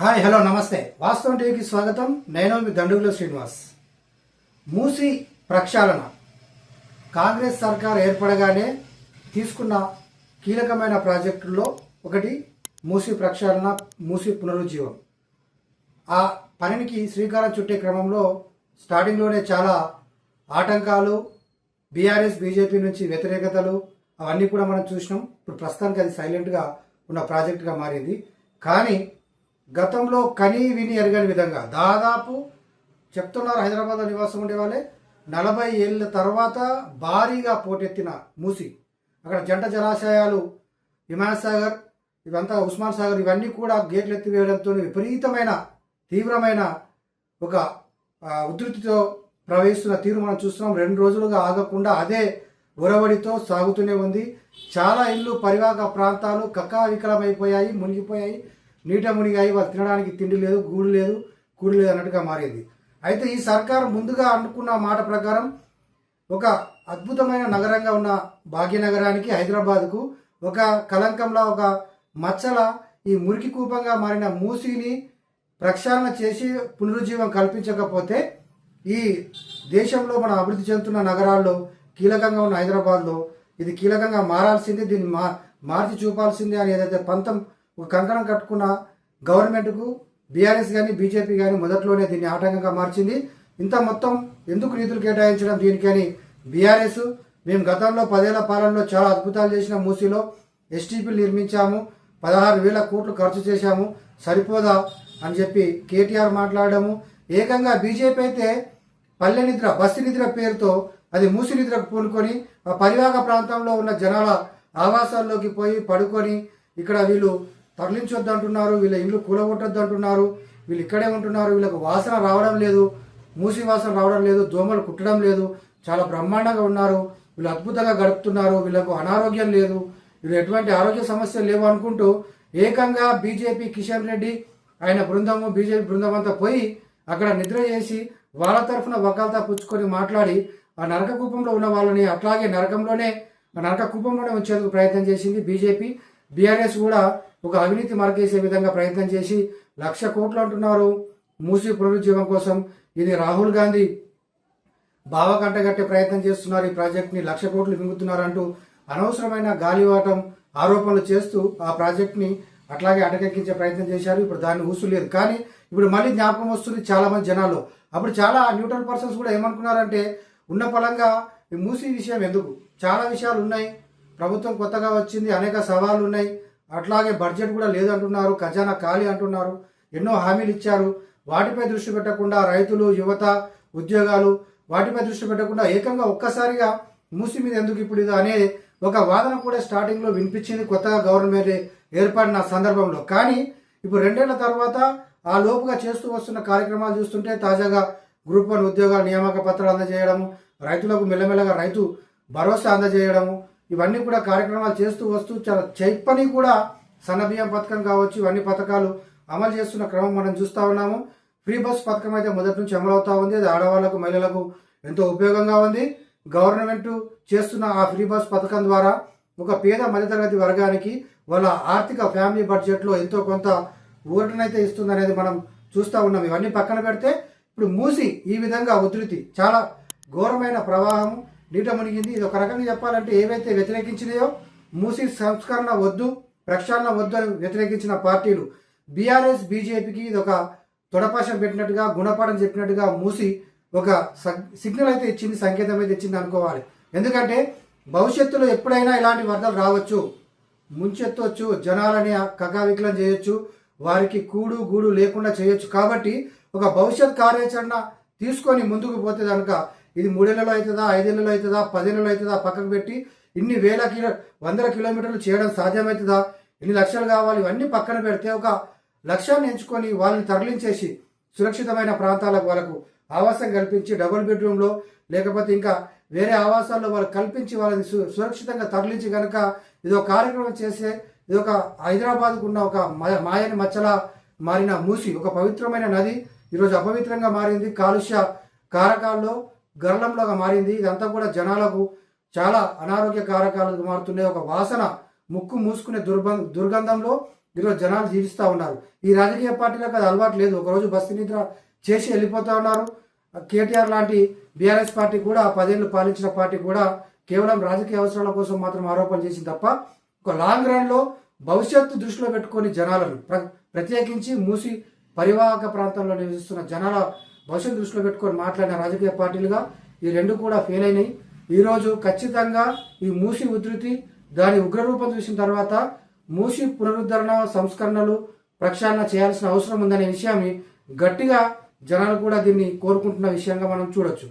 Hi hello నమస్తే. వాస్తవం టీవీకి స్వాగతం. నేను మీ దండుగుల శ్రీనివాస్. మూసి ప్రక్షాళన. కాంగ్రెస్ సర్కార్ ఏర్పడగానే తీసుకున్న కీలకమైన ప్రాజెక్టుల్లో ఒకటి మూసి ప్రక్షాళన మూసి పునరుజ్జీవం. ఆ పనికి శ్రీకారం చుట్టే క్రమంలో స్టార్టింగ్లోనే చాలా ఆటంకాలు బీఆర్ఎస్ బీజేపీ నుంచి వ్యతిరేకతలు అవన్నీ కూడా మనం చూసినాం. ఇప్పుడు ప్రస్తుతానికి అది సైలెంట్గా ఉన్న ప్రాజెక్టుగా మారింది. కానీ గతంలో కని విని ఎరగని విధంగా దాదాపు చెప్తున్నారు హైదరాబాద్లో నివాసం ఉండేవాళ్ళే నలభై ఏళ్ళ తర్వాత భారీగా పోటెత్తిన మూసి. అక్కడ జంట జలాశయాలు విమానసాగర్ ఇవంతా ఉస్మాన్ సాగర్ ఇవన్నీ కూడా గేట్లు ఎత్తివేయడంతో విపరీతమైన తీవ్రమైన ఒక ఉధృతితో ప్రవహిస్తున్న తీరు మనం చూస్తున్నాం. రెండు రోజులుగా ఆగకుండా అదే ఉరవడితో సాగుతూనే ఉంది. చాలా ఇల్లు పరివాహక ప్రాంతాలు కక్కావికలమైపోయాయి మునిగిపోయాయి. నీట మునిగాయి వాళ్ళు తినడానికి తిండి లేదు గూడు లేదు కూడు లేదు అన్నట్టుగా మారేది. అయితే ఈ సర్కారు ముందుగా అనుకున్న మాట ప్రకారం ఒక అద్భుతమైన నగరంగా ఉన్న భాగ్యనగరానికి హైదరాబాద్కు ఒక కలంకంలా ఒక మచ్చల ఈ మురికి కూపంగా మారిన మూసిని ప్రక్షాళన చేసి పునరుజ్జీవం కల్పించకపోతే ఈ దేశంలో మనం అభివృద్ధి చెందుతున్న నగరాల్లో కీలకంగా ఉన్న హైదరాబాద్లో ఇది కీలకంగా మారాల్సింది దీన్ని మా మార్చి చూపాల్సిందే అని ఏదైతే పంతం ఒక కంకణం కట్టుకున్న గవర్నమెంట్కు బీఆర్ఎస్ కానీ బీజేపీ కానీ మొదట్లోనే దీన్ని ఆటంకంగా మార్చింది. ఇంత మొత్తం ఎందుకు నిధులు కేటాయించడం దీనికని బీఆర్ఎస్ మేము గతంలో పదేళ్ళ పాలనలో చాలా అద్భుతాలు చేసిన మూసీలో ఎస్టీపీలు నిర్మించాము. పదహారు వేల కోట్లు ఖర్చు చేశాము. సరిపోదా అని చెప్పి కేటీఆర్ మాట్లాడము ఏకంగా బీజేపీ అయితే పల్లె నిద్ర బస్సు నిద్ర పేరుతో అది మూసి నిద్రకు పూనుకొని ఆ పరివాహక ప్రాంతంలో ఉన్న జనాల ఆవాసాల్లోకి పోయి పడుకొని ఇక్కడ వీళ్ళు తరలించొద్దు అంటున్నారు వీళ్ళ ఇల్లు కూలగొట్టద్దు అంటున్నారు వీళ్ళు ఇక్కడే ఉంటున్నారు వీళ్ళకు వాసన రావడం లేదు మూసి వాసన రావడం లేదు దోమలు కుట్టడం లేదు చాలా బ్రహ్మాండంగా ఉన్నారు వీళ్ళు అద్భుతంగా గడుపుతున్నారు వీళ్ళకు అనారోగ్యం లేదు వీళ్ళు ఎటువంటి ఆరోగ్య సమస్యలు లేవు అనుకుంటూ ఏకంగా బీజేపీ కిషన్ రెడ్డి ఆయన బృందము బీజేపీ బృందం అంతా పోయి అక్కడ నిద్ర చేసి వాళ్ళ తరఫున వకాల్తా పుచ్చుకొని మాట్లాడి ఆ నరక కూపంలో ఉన్న వాళ్ళని అట్లాగే నరకంలోనే ఆ నరక కూపంలోనే ఉంచేందుకు ప్రయత్నం చేసింది బీజేపీ బీఆర్ఎస్ కూడా ఒక అవినీతి మరకేసే విధంగా ప్రయత్నం చేసి లక్ష కోట్లు అంటున్నారు మూసి పునరుజ్జీవం కోసం. ఇది రాహుల్ గాంధీ బావ కంటగట్టే ప్రయత్నం చేస్తున్నారు. ఈ ప్రాజెక్ట్ని లక్ష కోట్లు మింగుతున్నారంటూ అనవసరమైన గాలివాటం ఆరోపణలు చేస్తూ ఆ ప్రాజెక్ట్ని అట్లాగే అటకెక్కించే ప్రయత్నం చేశారు. ఇప్పుడు దాన్ని ఊసులేదు కానీ ఇప్పుడు మళ్ళీ జ్ఞాపకం వస్తుంది చాలా మంది జనాలు అప్పుడు చాలా న్యూట్రల్ పర్సన్స్ కూడా ఏమనుకున్నారంటే ఉన్న పలంగా ఈ మూసీ విషయం ఎందుకు? చాలా విషయాలు ఉన్నాయి. ప్రభుత్వం కొత్తగా వచ్చింది అనేక సవాళ్ళు ఉన్నాయి. అట్లాగే బడ్జెట్ కూడా లేదంటున్నారు ఖజానా ఖాళీ అంటున్నారు ఎన్నో హామీలు ఇచ్చారు. వాటిపై దృష్టి పెట్టకుండా రైతులు యువత ఉద్యోగాలు వాటిపై దృష్టి పెట్టకుండా ఏకంగా ఒక్కసారిగా మూసి మీద ఎందుకు ఇప్పుడు ఇది అనే ఒక వాదన కూడా స్టార్టింగ్లో వినిపించింది కొత్తగా గవర్నమెంట్ ఏర్పడిన సందర్భంలో. కానీ ఇప్పుడు రెండేళ్ళ తర్వాత ఆ లోపుగా చేస్తూ వస్తున్న కార్యక్రమాలు చూస్తుంటే తాజాగా గ్రూప్ వన్ ఉద్యోగాల నియామక పత్రాలు అందజేయడము రైతులకు మెల్లమెల్లగా రైతు భరోసా అందజేయడము ఇవన్నీ కూడా కార్యక్రమాలు చేస్తూ వస్తూ చాలా చైప్పని కూడా సన్నబియ్యం పథకం కావచ్చు ఇవన్నీ పథకాలు అమలు చేస్తున్న క్రమం మనం చూస్తూ ఉన్నాము. ఫ్రీ బస్ పథకం అయితే మొదటి నుంచి అమలవుతూ ఉంది. అది ఆడవాళ్ళకు మహిళలకు ఎంతో ఉపయోగంగా ఉంది. గవర్నమెంట్ చేస్తున్న ఆ ఫ్రీ బస్ పథకం ద్వారా ఒక పేద మధ్యతరగతి వర్గానికి వాళ్ళ ఆర్థిక ఫ్యామిలీ బడ్జెట్లో ఎంతో కొంత ఊరటనైతే ఇస్తుంది అనేది మనం చూస్తూ ఉన్నాం. ఇవన్నీ పక్కన పెడితే ఇప్పుడు మూసి ఈ విధంగా ఉధృతి. చాలా ఘోరమైన ప్రవాహం. నీట మునిగింది. ఇది ఒక రకంగా చెప్పాలంటే ఏవైతే వ్యతిరేకించినాయో మూసి సంస్కరణ వద్దు ప్రక్షాళన వద్దు అని వ్యతిరేకించిన పార్టీలు. బీఆర్ఎస్ బీజేపీకి ఇది ఒక తొడపాశం పెట్టినట్టుగా గుణపాఠం చెప్పినట్టుగా మూసి ఒక సిగ్నల్ అయితే ఇచ్చింది సంకేతం అయితే ఇచ్చింది అనుకోవాలి. ఎందుకంటే భవిష్యత్తులో ఎప్పుడైనా ఇలాంటి వరదలు రావచ్చు. ముంచెత్తవచ్చు జనాలని కకావికలం చేయొచ్చు వారికి కూడు గూడు లేకుండా చేయొచ్చు. కాబట్టి ఒక భవిష్యత్ కార్యాచరణ తీసుకొని ముందుకు పోతే కనుక ఇది మూడేళ్ళలో అవుతుందా ఐదేళ్ళలో అవుతుందా పదేళ్ళలో అవుతుందా పక్కకు పెట్టి ఇన్ని వేల కిలో వందల కిలోమీటర్లు చేయడం సాధ్యమవుతుందా? ఇన్ని లక్షలు కావాలి ఇవన్నీ పక్కన పెడితే ఒక లక్ష్యాన్ని ఎంచుకొని వాళ్ళని తరలించేసి సురక్షితమైన ప్రాంతాలకు వాళ్ళకు ఆవాసం కల్పించి డబుల్ బెడ్రూమ్లో లేకపోతే ఇంకా వేరే ఆవాసాల్లో వాళ్ళు కల్పించి వాళ్ళని సు- సురక్షితంగా తరలించి కనుక ఇది ఒక కార్యక్రమం చేసే ఇది ఒక హైదరాబాద్కు ఉన్న ఒక మాయని మచ్చలా మారిన మూసి ఒక పవిత్రమైన నది ఈరోజు అపవిత్రంగా మారింది కాలుష్య కారకాల్లో గర్లంలోగా మారింది. ఇదంతా కూడా జనాలకు చాలా అనారోగ్య కారకాలకు మారుతున్నాయి ఒక వాసన ముక్కు మూసుకునే దుర్గం దుర్గంధంలో ఈరోజు జనాలు జీవిస్తూ ఉన్నారు. ఈ రాజకీయ పార్టీలకు అది అలవాటు లేదు. ఒకరోజు బస్సు నిద్ర చేసి వెళ్ళిపోతా ఉన్నారు. కేటీఆర్ లాంటి బీఆర్ఎస్ పార్టీ కూడా పదేళ్ళు పాలించిన పార్టీ కూడా కేవలం రాజకీయ అవసరాల కోసం మాత్రం ఆరోపణలు చేసింది తప్ప ఒక లాంగ్ రన్లో భవిష్యత్తు దృష్టిలో పెట్టుకొని జనాలను ప్ర- ప్రత్యేకించి మూసి పరివాహక ప్రాంతంలో నివసిస్తున్న జనాల భవిష్యత్తు దృష్టిలో పెట్టుకొని మాట్లాడిన రాజకీయ పార్టీలుగా ఈ రెండు కూడా ఫెయిల్ అయినాయి. ఈరోజు ఖచ్చితంగా ఈ మూసి ఉధృతి దాని ఉగ్రరూపం చూసిన తర్వాత మూసి పునరుద్ధరణ సంస్కరణలు ప్రక్షాళన చేయాల్సిన అవసరం ఉందనే విషయాన్ని గట్టిగా జనాలు కూడా దీన్ని కోరుకుంటున్న విషయంగా మనం చూడొచ్చు.